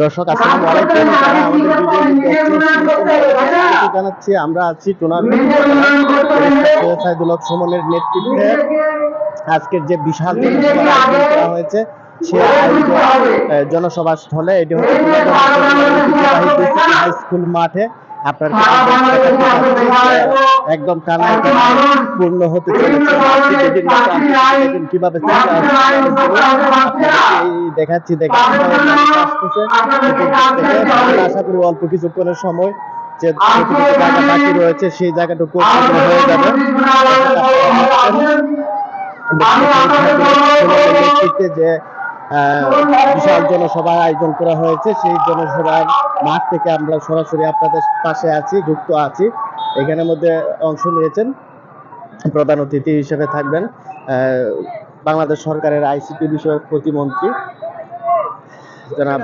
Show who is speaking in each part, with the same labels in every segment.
Speaker 1: দর্শক আসসালামু আলাইকুম। যারা আমাদের ভিডিও জানাচ্ছি। আমরা আছি টোনার সাইদুল হক সুমনের নেতৃত্বে আজকের যে বিশাল জনসভা করা হয়েছে সে জনসভা স্থলে এটি হচ্ছে হাই স্কুল মাঠে। আপনার একদম টানায় পূর্ণ হতে চলেছে কীভাবে দেখাচ্ছি দেখাচ্ছি আশা করি অল্প কিছুক্ষণের সময় যে জায়গা বাকি রয়েছে সেই জায়গাটুকু হয়ে যাবে। যে বিশাল জনসভার আয়োজন করা হয়েছে সেই জনসভার মাঠ থেকে আমরা সরাসরি আপনাদের পাশে আছি, যুক্ত আছি। এখানের মধ্যে অংশ নিয়েছেন প্রধান অতিথি হিসেবে থাকবেন বাংলাদেশ সরকারের আইসিটি বিষয়ক প্রতিমন্ত্রী, জনাব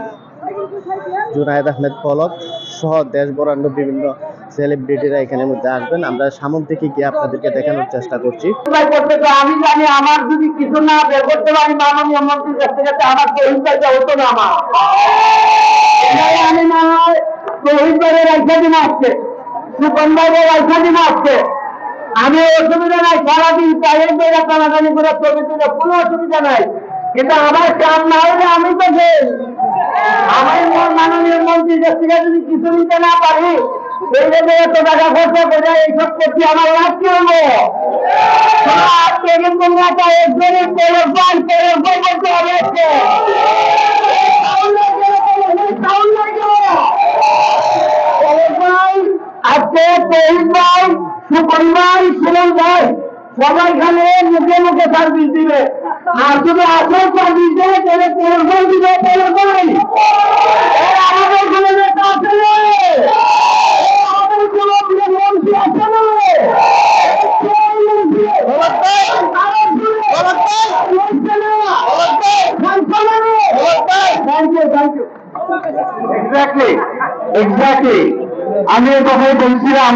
Speaker 1: জুনায়েদ আহমেদ পলক সহ দেশ বরান্ড বিভিন্ন সেলিব্রিটিরা এখানের মধ্যে আসবেন। আমরা সামন থেকে গিয়ে আপনাদেরকে দেখানোর চেষ্টা করছি।
Speaker 2: আমি জানি আমার যদি কিছু না বের করতে পারি, মাননীয় মন্ত্রীর কাছ থেকে আমার হতো না আমার। আমি না হয় বাড়ির রাইখা দিন আসছে সুকন্যাদের রাইখা দিন আসছে আমি অসুবিধা নাই, সারাদিন চাইলেন বেড়া টানাটানি করে ছবি তুলে, কোনো অসুবিধা নাই। কিন্তু আমার কাম না হলে আমি তো ফেল আমার মন মাননীয় মন্ত্রীর কাছ থেকে যদি কিছু নিতে না পারি, এই যে এত টাকা খরচ করে এইসব করছি, আমার লাভ কি হব করে পান করে বলতে হবে তহিদ ভাই সুমন ভাই। সবাই খানে মুখে মুখে সার্ভিস দিবে। আর যদি আসল সার্ভিস দেয় তাহলে টেলিফোন দিবে টেলিফোন আমাদের কোনো নেতা আছে আমাদের কোনো মন্ত্রী আছে না? এক্স্যাক্টলি এক্স্যাক্টলি আমি এ কথাই বলছিলাম